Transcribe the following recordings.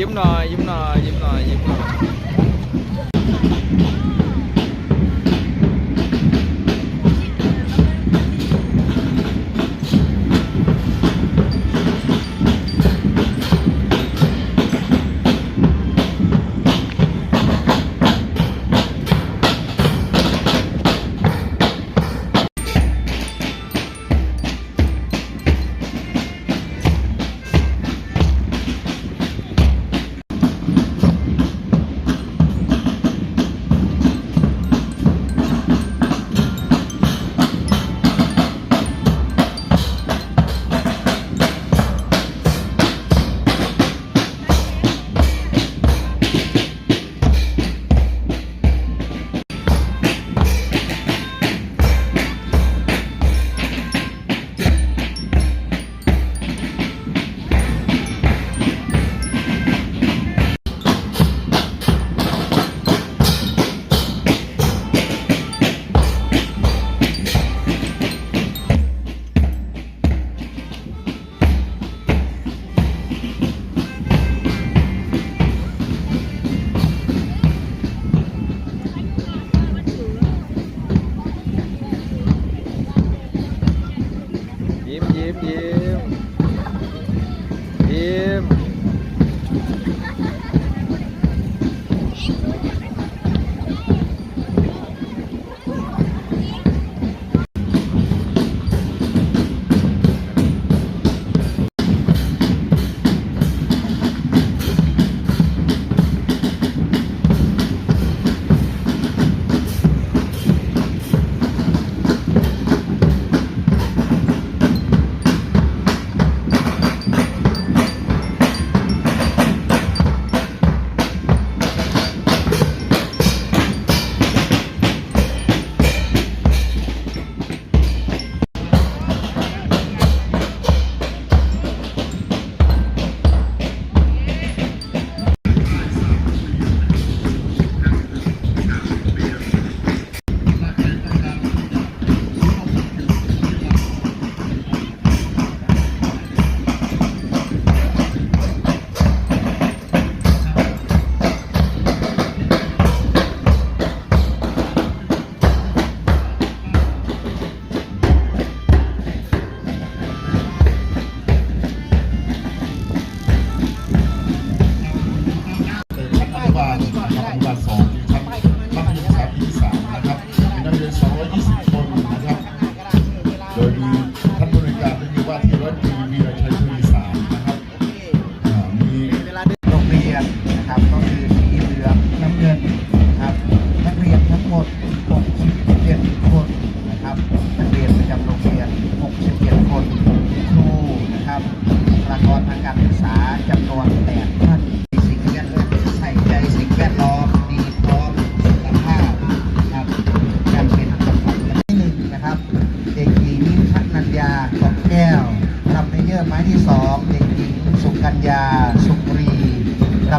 giống nó giống nó ยิ้มยิ้มยิ้มยิ้ม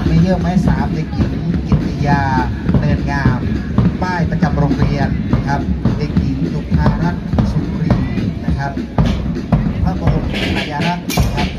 มีเยอะไหมสามเด็กหญิงกิติยาเนินงาม ป้ายประจำโรงเรียนนะครับเด็กหญิงยุพารัตน์สุรีนะครับพระบรมชายาลักษณ์นะครับ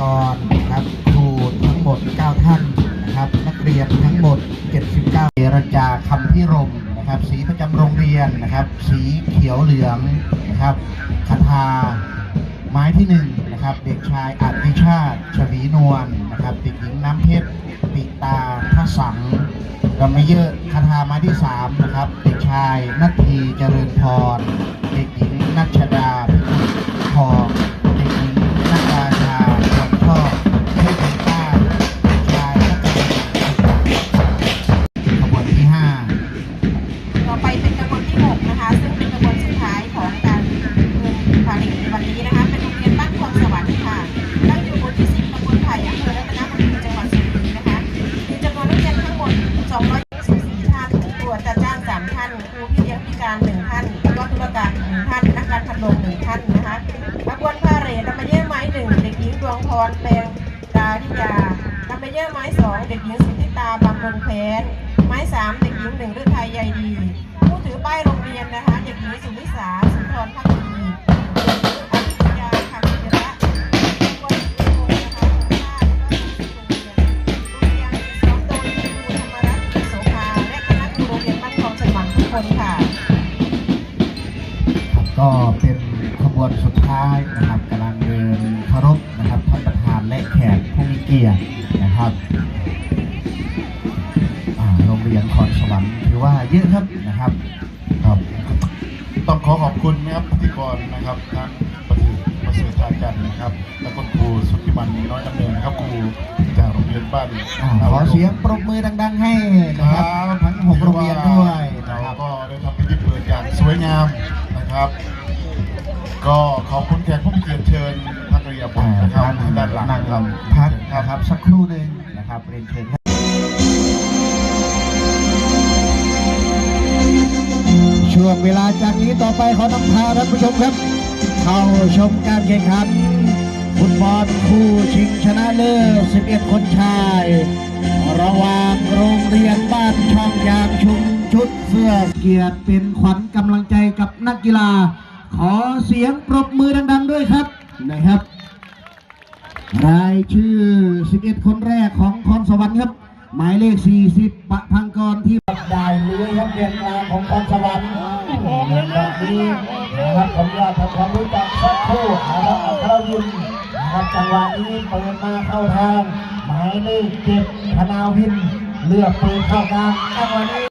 กรครับครูทั้งหมด 9 ท่านนะครับนักเรียนทั้งหมด 79เจรจาคำพิรมนะครับ สีประจำโรงเรียนนะครับ สีเขียวเหลืองนะครับคาถาไม้ที่1นะครับเด็กชายอัติชาติชวีนวลนะครับเด็กหญิงน้ำเพชรปิตาท่าสังกำมเยอะคาถาไม้ที่3นะครับเด็กชายนัทีเจริญพร เด็กหญิงนัชดา ยไม้สองเด็กหญิงสุทธิตาบำรุงแพนไม้สามเด็กหญิงหนึ่งฤทัยใยดี ผู้ถือป้ายโรงเรียนนะคะ เด็กหญิงสุนิสาสุนทรพักดีเด็กหญิงอภิญญาคำเจระคนที่โรงนะคะของชาติแล้วก็ที่โรงเรียนโรงเรียนซ้อมโดยครูธรรมรัตน์โสภาและคณะครูโรงเรียนบ้านคลองสวรรค์ทุกคนค่ะก็เป็นขบวนสุดท้ายนะครับกำลังเดินเคารพนะครับท่านประ เกียรตินะครับอ่าโรงเรียนคอนสวรรค์ถือว่าเยอะครับนะครับครับต้องขอขอบคุณนะครับพิธีกรนะครับทั้งประสิทธิ์ประเสริฐทาจันทร์นะครับ และคุณครูสุทธิมันน้อยดำเนินนะครับครูจากโรงเรียนบ้านอ่าขอเสียงปรบมือดัง ๆ ให้นะครับทั้งหกโรงเรียนด้วยนะเราครับก็ได้ทำพิธีเปิดอย่างสวยงามนะครับ ก็ขอบคุณแขกผู้มีเกียรติเชิญพักเรียบอ่านะครับท่านด้านหลังนั่งครับพักครั นะครับ สักครู่หนึ่งนะครับเรียนเชิญครับช่วงเวลาจากนี้ต่อไปขอนำพาท่านผู้ชมครับ เข้าชมการแข่งขันฟุตบอลคู่ชิงชนะเลิศ 11 คนชาย ระหว่างโรงเรียนบ้านช่องยางชุมชุดเสื้อเกียรติเป็นขวัญกำลังใจกับนักกีฬา ขอเสียงปรบมือดังๆด้วยครับนะครับ รายชื่อ 11 คนแรกของคอนสวรรค์ครับ หมายเลข 40 ปะพังกรที่ได้เลื้อยครับเรียนกลางของคอนสวรรค์เงินแบบนี้นะครับผมอยากทำความรู้จักสักครู่นะครับอัครวินนะครับจังหวะนี้เปิดมาเข้าทาง หมายเลขเจ็ดธนาวิน เลือกเปิดเข้ากลางจังหวะนี้